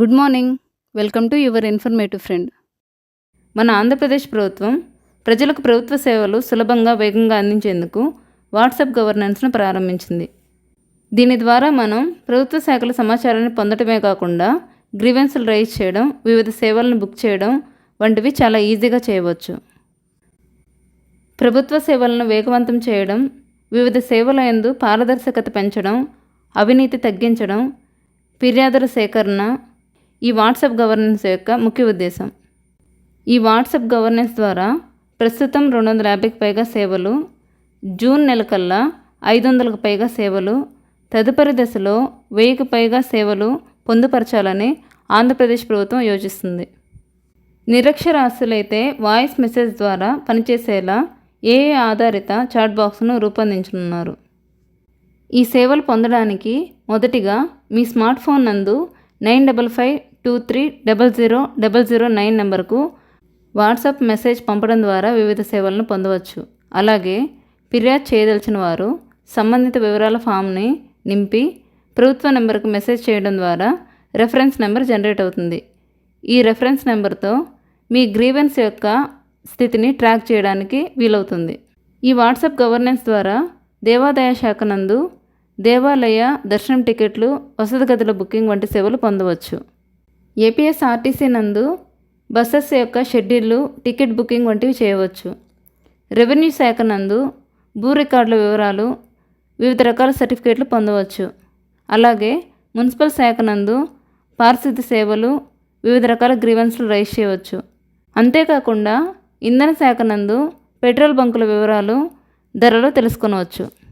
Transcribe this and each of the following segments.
Good morning. Welcome to your informative friend. మన ఆంధ్రప్రదేశ్ ప్రభుత్వం ప్రజలకు ప్రభుత్వ సేవలు సులభంగా వేగంగా అందించేందుకు వాట్సాప్ గవర్నెన్స్ను ప్రారంభించింది. దీని ద్వారా మనం ప్రభుత్వ శాఖల సమాచారాన్ని పొందడమే కాకుండా గ్రీవెన్సులు రైజ్ చేయడం వివిధ సేవలను బుక్ చేయడం వంటివి చాలా ఈజీగా చేయవచ్చు. ప్రభుత్వ సేవలను వేగవంతం చేయడం వివిధ సేవల ఎందు పారదర్శకత పెంచడం అవినీతి తగ్గించడం ఫిర్యాదుల సేకరణ ఈ వాట్సాప్ గవర్నెన్స్ యొక్క ముఖ్య ఉద్దేశం. ఈ వాట్సాప్ గవర్నెన్స్ ద్వారా ప్రస్తుతం రెండు వందల యాభైకి పైగా సేవలు జూన్ నెల కల్లా ఐదు వందలకు పైగా సేవలు తదుపరి దశలో వెయ్యికి పైగా సేవలు పొందుపరచాలని ఆంధ్రప్రదేశ్ ప్రభుత్వం యోచిస్తుంది. నిరక్షరాస్యులైతే వాయిస్ మెసేజ్ ద్వారా పనిచేసేలా ఏఏ ఆధారిత చాట్ బాక్స్ను రూపొందించనున్నారు. ఈ సేవలు పొందడానికి మొదటిగా మీ స్మార్ట్ ఫోన్ నందు nine double five two three double zero double zero nine నెంబర్కు వాట్సాప్ మెసేజ్ పంపడం ద్వారా వివిధ సేవలను పొందవచ్చు. అలాగే ఫిర్యాదు చేయదలిచిన వారు సంబంధిత వివరాల ఫామ్ని నింపి ప్రభుత్వ నెంబర్కు మెసేజ్ చేయడం ద్వారా రెఫరెన్స్ నెంబర్ జనరేట్ అవుతుంది. ఈ రెఫరెన్స్ నెంబర్తో మీ గ్రీవెన్స్ యొక్క స్థితిని ట్రాక్ చేయడానికి వీలవుతుంది. ఈ వాట్సాప్ గవర్నెన్స్ ద్వారా దేవాదాయ శాఖ నందు దేవాలయ దర్శనం టికెట్లు వసతి గదుల బుకింగ్ వంటి సేవలు పొందవచ్చు. ఏపీఎస్ఆర్టీసీ నందు బస్సెస్ యొక్క షెడ్యూళ్ళు టికెట్ బుకింగ్ వంటివి చేయవచ్చు. రెవెన్యూ శాఖ నందు భూ రికార్డుల వివరాలు వివిధ రకాల సర్టిఫికేట్లు పొందవచ్చు. అలాగే మున్సిపల్ శాఖ నందు పారిశుద్ధ్య సేవలు వివిధ రకాల గ్రీవెన్స్లు రైజ్ చేయవచ్చు. అంతేకాకుండా ఇంధన శాఖ నందు పెట్రోల్ బంకుల వివరాలు ధరలు తెలుసుకొనవచ్చు.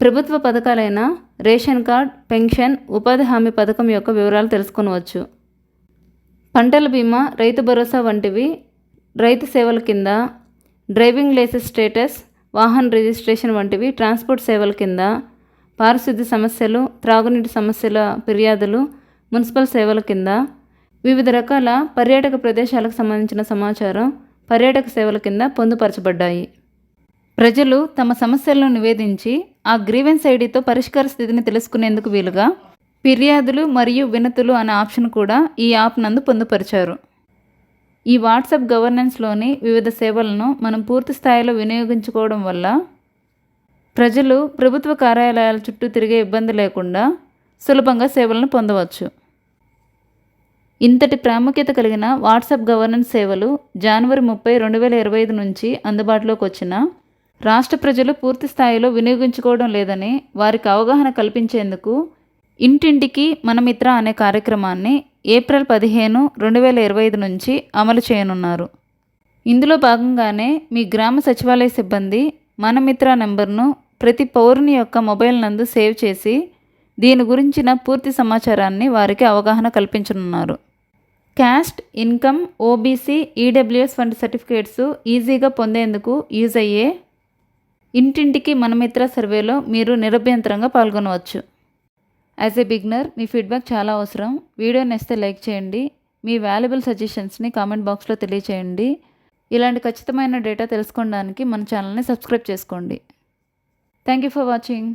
ప్రభుత్వ పథకాలైన రేషన్ కార్డ్ పెన్షన్ ఉపాధి హామీ పథకం యొక్క వివరాలు తెలుసుకొనవచ్చు. పంటల బీమా రైతు భరోసా వంటివి రైతు సేవల కింద డ్రైవింగ్ లైసెన్స్ స్టేటస్ వాహన రిజిస్ట్రేషన్ వంటివి ట్రాన్స్పోర్ట్ సేవల కింద పారిశుద్ధ్య సమస్యలు త్రాగునీటి సమస్యల ఫిర్యాదులు మున్సిపల్ సేవల కింద వివిధ రకాల పర్యాటక ప్రదేశాలకు సంబంధించిన సమాచారం పర్యాటక సేవల కింద పొందుపరచబడ్డాయి. ప్రజలు తమ సమస్యలను నివేదించి ఆ గ్రీవెన్స్ ఐడితో పరిష్కార స్థితిని తెలుసుకునేందుకు వీలుగా ఫిర్యాదులు మరియు వినతులు అనే ఆప్షన్ కూడా ఈ యాప్ నందు పొందుపరిచారు. ఈ వాట్సాప్ గవర్నెన్స్లోని వివిధ సేవలను మనం పూర్తి స్థాయిలో వినియోగించుకోవడం వల్ల ప్రజలు ప్రభుత్వ కార్యాలయాల చుట్టూ తిరిగే ఇబ్బంది లేకుండా సులభంగా సేవలను పొందవచ్చు. ఇంతటి ప్రాముఖ్యత కలిగిన వాట్సాప్ గవర్నెన్స్ సేవలు జనవరి ముప్పై రెండు వేల ఇరవై ఐదు నుంచి అందుబాటులోకి వచ్చిన రాష్ట్ర ప్రజలు పూర్తి స్థాయిలో వినియోగించుకోవడం లేదని వారికి అవగాహన కల్పించేందుకు ఇంటింటికి మన మిత్ర అనే కార్యక్రమాన్ని ఏప్రిల్ పదిహేను రెండు వేల ఇరవై ఐదు నుంచి అమలు చేయనున్నారు. ఇందులో భాగంగానే మీ గ్రామ సచివాలయ సిబ్బంది మన మిత్ర నెంబర్ను ప్రతి పౌరుని యొక్క మొబైల్ నందు సేవ్ చేసి దీని గురించిన పూర్తి సమాచారాన్ని వారికి అవగాహన కల్పించనున్నారు. క్యాస్ట్ ఇన్కమ్ ఓబీసీ ఈడబ్ల్యూఎస్ వంటి సర్టిఫికేట్స్ ఈజీగా పొందేందుకు యూజ్ అయ్యే ఇంటింటికి మనమిత్ర సర్వేలో మీరు నిరభ్యంతరంగా పాల్గొనవచ్చు. యాజ్ ఏ బిగ్నర్ మీ ఫీడ్బ్యాక్ చాలా అవసరం. వీడియో నచ్చితే లైక్ చేయండి. మీ వాల్యుబుల్ సజెషన్స్ని కామెంట్ బాక్స్లో తెలియచేయండి. ఇలాంటి ఖచ్చితమైన డేటా తెలుసుకోవడానికి మన ఛానల్ని సబ్స్క్రైబ్ చేసుకోండి. Thank you for watching